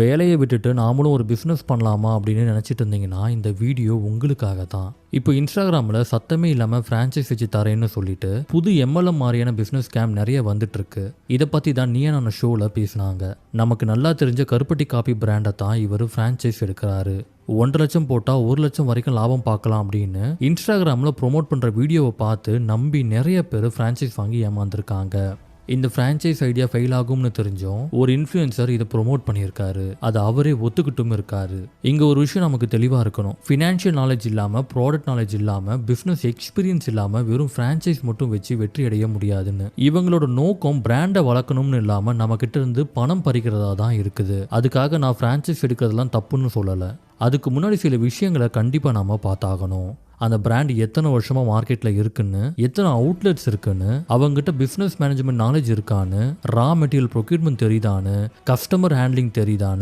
வேலையை விட்டுட்டு நாமளும் ஒரு பிஸ்னஸ் பண்ணலாமா அப்படின்னு நினச்சிட்டு இருந்தீங்கன்னா இந்த வீடியோ உங்களுக்காக தான் இப்போ இன்ஸ்டாகிராமில் சத்தமே இல்லாமல் ஃப்ரான்ச்சைஸ் வச்சு தரேன்னு சொல்லிட்டு புது எம்எல்எம் மாதிரியான பிஸ்னஸ் ஸ்கேம் நிறைய வந்துட்டுருக்கு. இதை பற்றி தான் நீ நான் ஷோவில் பேசினாங்க? நமக்கு நல்லா தெரிஞ்ச கருப்பட்டி காப்பி பிராண்டை தான் இவர் ஃப்ரான்ச்சைஸ் எடுக்கிறாரு. ஒன்றரை லட்சம் போட்டால் ஒரு லட்சம் வரைக்கும் லாபம் பார்க்கலாம் அப்படின்னு இன்ஸ்டாகிராமில் ப்ரொமோட் பண்ணுற வீடியோவை பார்த்து நம்பி நிறைய பேர் ஃப்ரான்ச்சைஸ் வாங்கி ஏமாந்துருக்காங்க. இந்த ஃப்ரான்ச்சைஸ் ஐடியா ஃபெயில் ஆகும்னு தெரிஞ்சும் ஒரு இன்ஃப்ளூயன்சர் இதை ப்ரோமோட் பண்ணியிருக்காரு. அது அவரே ஒத்துக்கிட்டும் இருக்காரு. இங்கே ஒரு விஷயம் நமக்கு தெளிவாக இருக்கணும். ஃபினான்ஷியல் நாலேஜ் இல்லாமல் ப்ராடக்ட் நாலேஜ் இல்லாமல் பிஸ்னஸ் எக்ஸ்பீரியன்ஸ் இல்லாமல் வெறும் ஃப்ரான்ச்சைஸ் மட்டும் வச்சு வெற்றி அடைய முடியாதுன்னு. இவங்களோட நோக்கம் பிராண்டை வளர்க்கணும்னு இல்லாமல் நம்ம இருந்து பணம் பறிக்கிறதா தான் இருக்குது. அதுக்காக நான் ஃப்ரான்ச்சைஸ் எடுக்கிறதெல்லாம் தப்புன்னு சொல்லலை. அதுக்கு முன்னாடி சில விஷயங்களை கண்டிப்பாக நாம் பார்த்தாகணும். அந்த பிராண்ட் எத்தனை வருஷமா மார்க்கெட்ல இருக்குன்னு எத்தனை அவுட்லெட்ஸ் இருக்குன்னு அவங்ககிட்ட பிசினஸ் மேனேஜ்மெண்ட் நாலேஜ் இருக்கான்னு ரா மெட்டீரியல் ப்ரொக்யூட்மெண்ட் தெரியுதான்னு கஸ்டமர் ஹேண்ட்லிங் தெரியுதான்னு